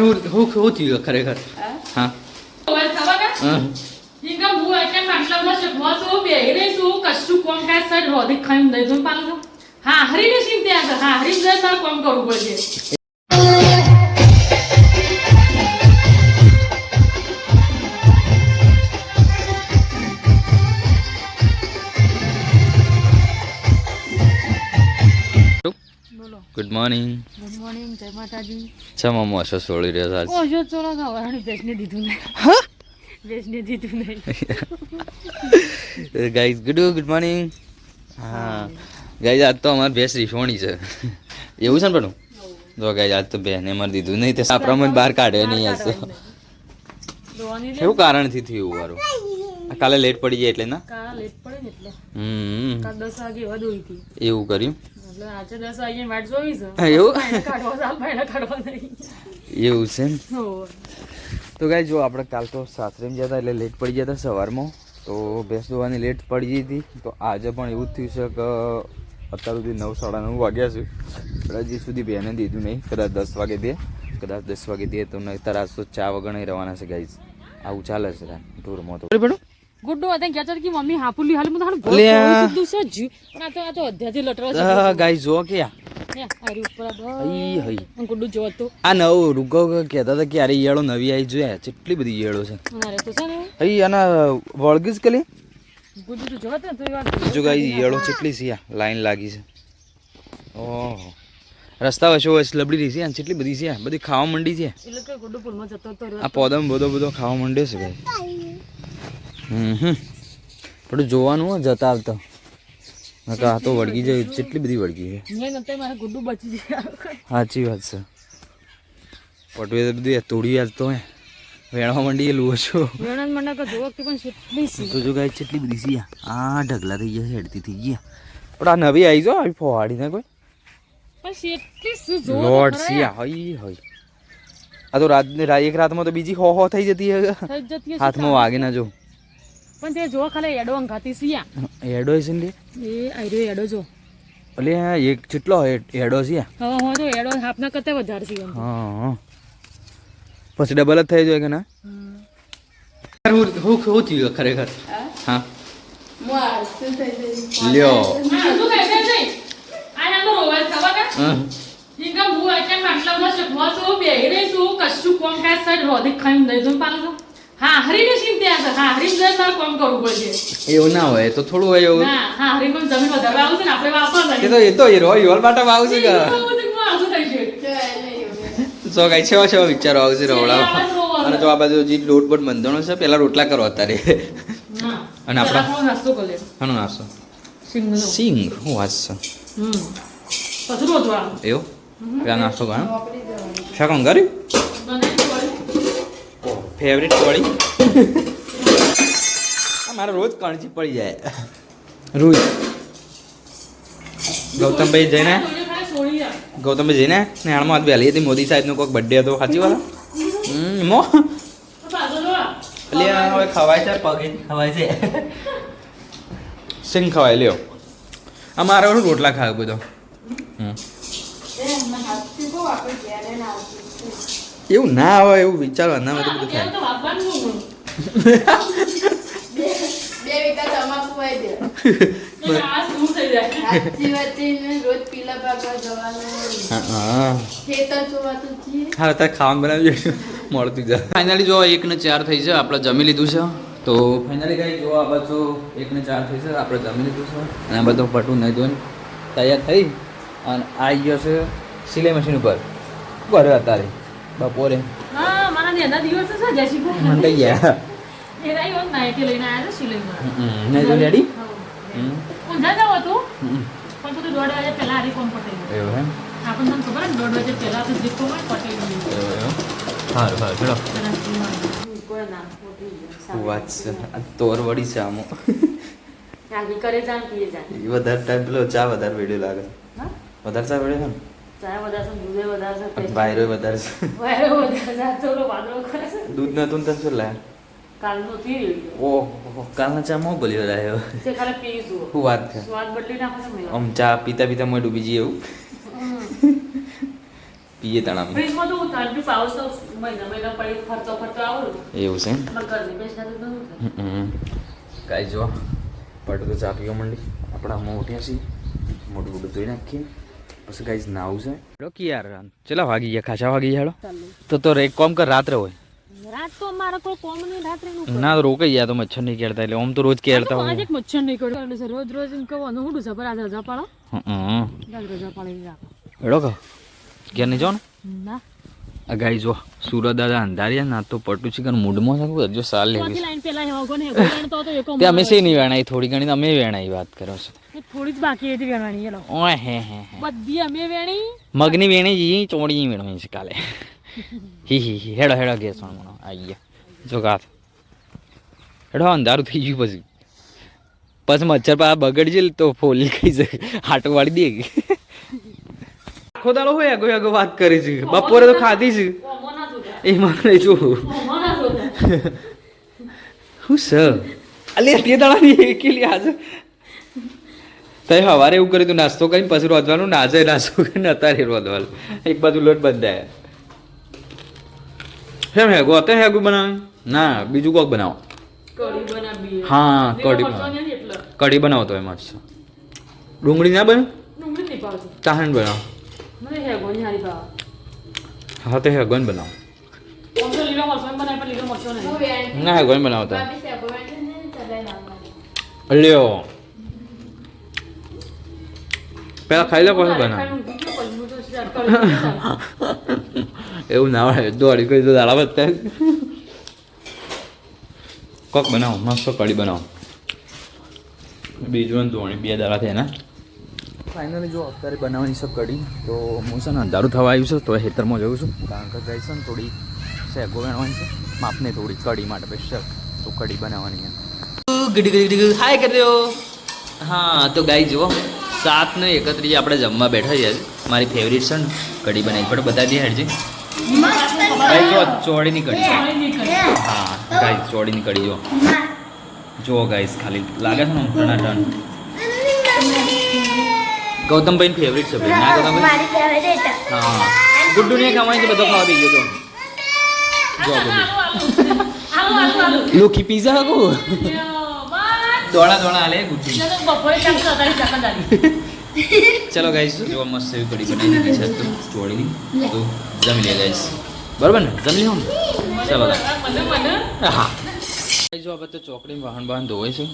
હું હું હું થયું ખરેખર હા હા. ઈંગા હું એટલે માટલા બધા શકવા છું બેહી કશું કોમ કાજ સર રોધી ખાઈને દઈ હા હરીને સીન ત્યાં છે હા હરીને જાય તારે કરવું પડશે ગુડ મોર્નિંગ ગુડ મોર્નિંગ જય માતાજી. ચા મોસો સોળી રહ્યો છે ઓછો ચોરો વાણી બેસને દીધું ને હા? બેસને દીધું નહીં. ગાઈઝ ગુડ ગુડ મોર્નિંગ હા. ગાઈઝ આજ તો અમારી ભેંસ સોણી છે. એવું છે ને પણ જો ગાઈસ આજ તો બેને મર દીધું નહીં. તે સાપરામાં જ બહાર કાઢે નહીં હશે તો. એવું કારણથી થયું મારું કાલે લેટ પડી જાય એટલે ના? કાલે લેટ પડે ને એટલે. હમ. કાલે 10 વાગે વધુ હતી એવું કર્યું? એવું? ભાઈને કાઢવા સાલ ભાઈને કાઢવા નહીં. એવું છે ને તો ગાઈ જો આપણે કાલ તો સાસરેમાં ગયા હતા એટલે લેટ પડી ગયા હતા સવારમાં. તો ભેંસ લેટ પડી ગઈ હતી. તો આજે પણ એવું જ થયું છે કે અત્યાર સુધી નવ સાડા નવ વાગ્યા છે. પણ હજી સુધી બેને દીધું નહીં. કદાચ દસ વાગે દે કદાચ દસ વાગે દે તો નહીં તારા તો ચા વગર નહીં રહેવાના છે ગાઈઝ આવું ચાલે છે ટૂરમાં તો. ગુડ્ડો હતા કહેતા કી મમ્મી હાપુલી હાલ મને હારું લે આ. સીધું છે જ. પણ આ તો આ તો અધ્યાથી લટરો છે ગાઈઝ જો કે આ. અરે ઉપર હઈ હઈ. ગુડ્ડુ જો તો આ નવ રૂકો કહેતા હતા કે અરે ઈયળો નવી આવી જોયા. કેટલી બધી ઈયળો છે. અરે તો છે ને. હઈ આના વળગીસ કલી? ગુડ્ડુ તો જોવા તો વાત જો ગાઈ ઈયળો કેટલી છે આ લાઈન લાગી છે. ઓહો. રસ્તા વચ્ચે વચ્ચે લબડી રહી છે અને કેટલી બધી છે બધી ખાવા મંડી છે. એટલે કે ગુડ્ડુ પુલમાં જતો તો આ પોદમ બધો બધો ખાવા મંડ્યો છે ભાઈ હમ. હમ પણ જોવાનું હો જતા આવતા આ તો વળગી જાય કેટલી બધી વળગી છે. સાચી વાત છે. પટવે તો બધી તોડી આજ તો હે. વેણવા માંડી લુઓ છો. તો જો ગાય કેટલી બધી સી આ. ઢગલા થઈ ગયા હેડતી થઈ ગયા. પણ આ નવી આવી જો આવી ફોવાડી ને કોઈ. પણ કેટલી સી જો લોર્ડ સિયા હઈ હઈ. આ તો રાત એક રાતમાં તો બીજી હો હો થઈ જતી હે થઈ જતી હાથમાં વાગે ના જો. પણ તે જો ખાલી એડો અંગાતી સિયા એડો છે ને એ આયરો એડો જો. એટલે એક કેટલો એડો છે હા હા તો એડો હાફના કરતા વધારે છે હા હા. પછી ડબલ જ થઈ જાય કે ના? હું હું હું થયું ખરેખર? હા. લ્યો. હા એટલે બેહી રહી છું કશું કોમ કાજ સર રોધી ખાઈ દઈ દઉં પાલું હા હરીને ચિંતે ત્યાં હા હરીમ જાય તારે કોમ કરવું પડશે. એવું ના હોય તો થોડું હોય એવું. ના હા હરીમ કોઈ જમીન વધારે આવશે ને આપણે વાપરવા એ તો એ તો હીરો હિરોલ માટે આવશે કે? સો કઈ છે. છે વિચારો આવશે રવડાવ અને જો આ બાજુ જે લોટ બોટ બંધણો છે પેલા રોટલા કરો અત્યારે. અને આપણા નાસ્તો કરે આનો નાસ્તો. સિંગ હું વાત છે? હમ. પછી રોજવાનું એવું? પેલા નાસ્તો કરો શાકણ કર્યું ફેવરેટ વળી? મારે રોજ કણચી પડી જાય. રોજ? ગૌતમભાઈ જઈને? ગૌતમભાઈ જઈને? ને હાલમાં હાથ વહેલી હતી મોદી સાહેબનો કોઈક બર્થડે હતો. સાચી વાત? મો એટલે હવે ખવાય છે પગે ખવાય છે. સિંગ ખવાય? લ્યો. આ મારે રોટલા ખાવ બધો. હમ. એવું ના આવે એવું વિચારવા ના હોય બધું થાય. ખાવાનું બનાવી મળતું જાય ફાઇનલી જો એક ને ચાર થઈ છે આપણે જમી લીધું છે. તો ફાઇનલી કઈ જો આ બધું એક ને ચાર થઈ છે આપણે જમી લીધું છે. અને આ બધું પટું નહીં ધોઈને તૈયાર થઈ. અને આવી ગયો છે સિલાઈ મશીન ઉપર. ઘરે અત્યારે બપોરે. મંડાઈ ગયા. નહીં તો હમ. એવું એમ? આપણને ખબર ને દોઢ વાગે પહેલા તો જીતો હોય પટેલ એવું એમ? સારું સારું. ચલો. શું વાત છે. તોર વળી છે આમાં. વધારે ટાઈમ પેલો ચા વધારે વેડ્યો લાગે વધારે ચા વેડ્યો છે ને? બાયરો વધારે છે વાયરો વધારે ઓલો વાદળો કરે છે. દૂધ નતું તને શું લાયા કાલનો થી ઓહ કાલના ચા મો બોલ્યો રહ્યો તે ખાલી પી જુઓ. વાત છે? સ્વાદ બદલી નાખો છે આમ ચા પીતા પીતા મોં ડૂબી જઈએ એવું? પીએ તણાવી ફ્રીજમાં તો હું પાઉસ તો મહિના મહિના પડી ફરતો ફરતો આવું એવું છે ઘરની તો કાંઈ જો પટ ચા પીવા માંડી. આપણે આમાં ઉઠ્યા છીએ મોટું મોટું ધોઈ નાખીએ. પછી કાંઈ નાવું છે. હેડો કે યાર ચલા વાગી ગયા? ખાસા વાગી ગયા તો તો એક કોમ કર રાત્રે હોય. રાત તો મારા કોઈ કોમ નહીં રાત્રે નું ના રોકાઈ ગયા તો મચ્છર નહીં કેળતા એટલે ઓમ તો રોજ કેળતા હોય. આજે મચ્છર નહીં કેળતા છે રોજ રોજ એમ કહો નું હુડું પર આજે રજા પાડો. હમ. રજા પાડી રાખો હેડો કા. ઘેર નહીં જો ના? આ ગાઈ જો સુરત દાદા અંધારિયા ના તો પટુ ચિકન મૂડમાં છે જો સાલ લેવી અમે સે નહીં વેણાઈ થોડી ઘણી તો અમે વેણાઈ વાત કરો છો. થોડી જ બાકી હતી વેણવાની ચલો ઓય હે હે બધી અમે વેણી. મગની વેણી જી ચોળી વેણવી છે કાલે. હી હી હી. હેડો હેડો ગેસ મનો આઈ ગયા જો ગાત હેડો અંધારું થઈ ગયું પછી. પછી મચ્છર પા બગડી જાય તો ફોલી ખાઈ જાય. હાટો વાળી દે. આખો દાડો હોય આગો આગો વાત કરી છે. બપોરે તો ખાધી છે. ના એ મને જો. ના હું સર અલે તે દાડાની એકલી આજે તઈ સવારે એવું કર્યું તું નાસ્તો કરીને પછી રોધવાનું આજે નાસ્તો કરીને અત્યારે રોધવાનું એક બાજુ લોટ બંધાય. હેમ હેગો અત્યારે હેગું બનાવે? ના બીજું કોક બનાવો. હા, કઢી કઢી બનાવી. કઢી બનાવો તો એમાં જ ડુંગળી ના બને? ડુંગળી નહીં પાવતી તાહણ બનાવો. ની હા તો હેગોન બનાવો. તો ના હેગોન બનાવો તો ભાભી સેબો વેણ ને ચલાઈ લાવવાની લ્યો. પેલા ખાઈ લે પછી બનાવો ગયો, એવું ના હોય દોડી કોઈ તો દાડા બત્તા કોક બનાવો મસ્ત કઢી બનાવો બીજું ને ધોણી બે દાડા થયા ને ફાઇનલી જો અત્યારે બનાવવાની છે કઢી તો હું છે ને અંધારું થવા આવ્યું છે તો હેતરમાં જઉં છું. કારણ કે જઈશ ને થોડી શેગો વેણવાની છે. માપને થોડી કઢી માટે સ્પેશિયલ તો કઢી બનાવવાની હાય કરી હા તો ગાઈ જુઓ. સાત ને એકત્રીસ આપણે જમવા બેઠા છીએ. મારી ફેવરિટ છે ને કઢી બનાવી. પણ બધા દે હેડજી. ગાઈ જો ચોળીની કઢી. હા ગાઈસ ચોળીની કઢી જો. જો ગાઈસ ખાલી લાગે છે ને ઘણા ટન ગૌતમભાઈ ફેવરિટ છે ભાઈ. ના ગૌતમભાઈ? હા. ગુડ્ડુ ને ખાવાની બધો ખાવા બી ગયો જો ગુડ્ડુ આલુ, આલુ, આલુ. લોકી પીઝા બસ. દોડા દોડા આલે ગુટી ચાલો ગાઈસ જો મસ્ત એવી કઢી બનાવી દીધી છે તો ચોળીની. તો જમી લે ગાઈસ બરાબર ને? જમી લો ચલો ગાઈસ. હા. જો આપણે તો ચોકડી વાહન વાહન ધોવાય છે.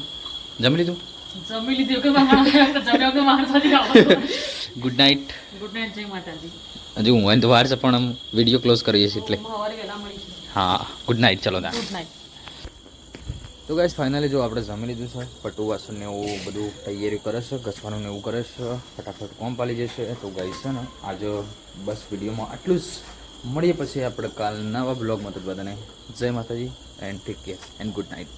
જમી લીધું? જમી લીધું કે. ગુડ નાઇટ Good night, જય માતાજી. હજુ હું તો વાર છે પણ આમ વીડિયો ક્લોઝ કરીએ છીએ એટલે. હા ગુડ નાઇટ ચલો ના ગુડ night. તો ગાઈસ ફાઇનલી જો આપણે જમી લીધું છે. પટુ ને એવું બધું તૈયારી કરે છે ઘસવાનું ને એવું કરે છે. ફટાફટ કોમ પાલી જશે. તો ગાઈસ છે ને, આજે બસ વિડીયોમાં આટલું જ. મળીએ પછી આપણે કાલ નવા બ્લોગમાં તો બધાને જય માતાજી and take care and good night